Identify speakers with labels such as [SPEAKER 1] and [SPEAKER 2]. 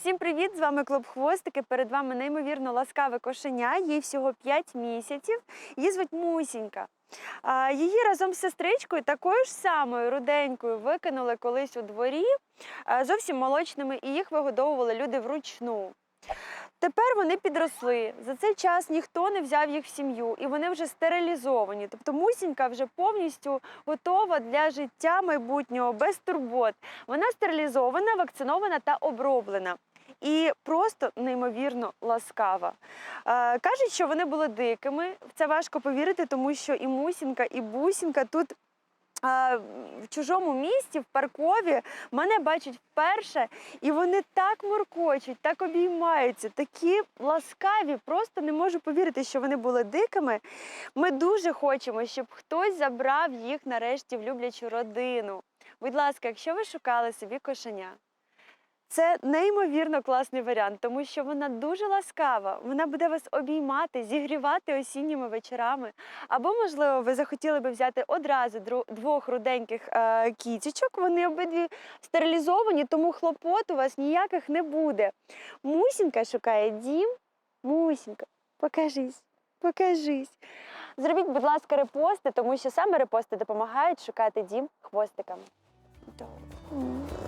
[SPEAKER 1] Всім привіт! З вами Клуб Хвостики. Перед вами неймовірно ласкаве кошеня. Їй всього 5 місяців. Її звуть Мусінька. Її разом з сестричкою, такою ж самою руденькою, викинули колись у дворі, зовсім молочними, і їх вигодовували люди вручну. Тепер вони підросли. За цей час ніхто не взяв їх в сім'ю, і вони вже стерилізовані. Тобто Мусінька вже повністю готова для життя майбутнього без турбот. Вона стерилізована, вакцинована та оброблена. І просто неймовірно ласкава. Е, кажуть, що вони були дикими. Це важко повірити, тому що і Мусінка, і Бусінка тут. е, В чужому місті, в паркові, мене бачать вперше, і вони так муркочуть, так обіймаються, такі ласкаві. Просто не можу повірити, що вони були дикими. Ми дуже хочемо, щоб хтось забрав їх нарешті в люблячу родину. Будь ласка, якщо ви шукали собі кошеня, це неймовірно класний варіант, тому що вона дуже ласкава. Вона буде вас обіймати, зігрівати осінніми вечорами. Або, можливо, ви захотіли би взяти одразу двох руденьких е, кітічок. Вони обидві стерилізовані, тому хлопот у вас ніяких не буде. Мусінька шукає дім. Мусінька, покажись, покажись. Зробіть, будь ласка, репости, тому що саме репости допомагають шукати дім хвостикам. Добре.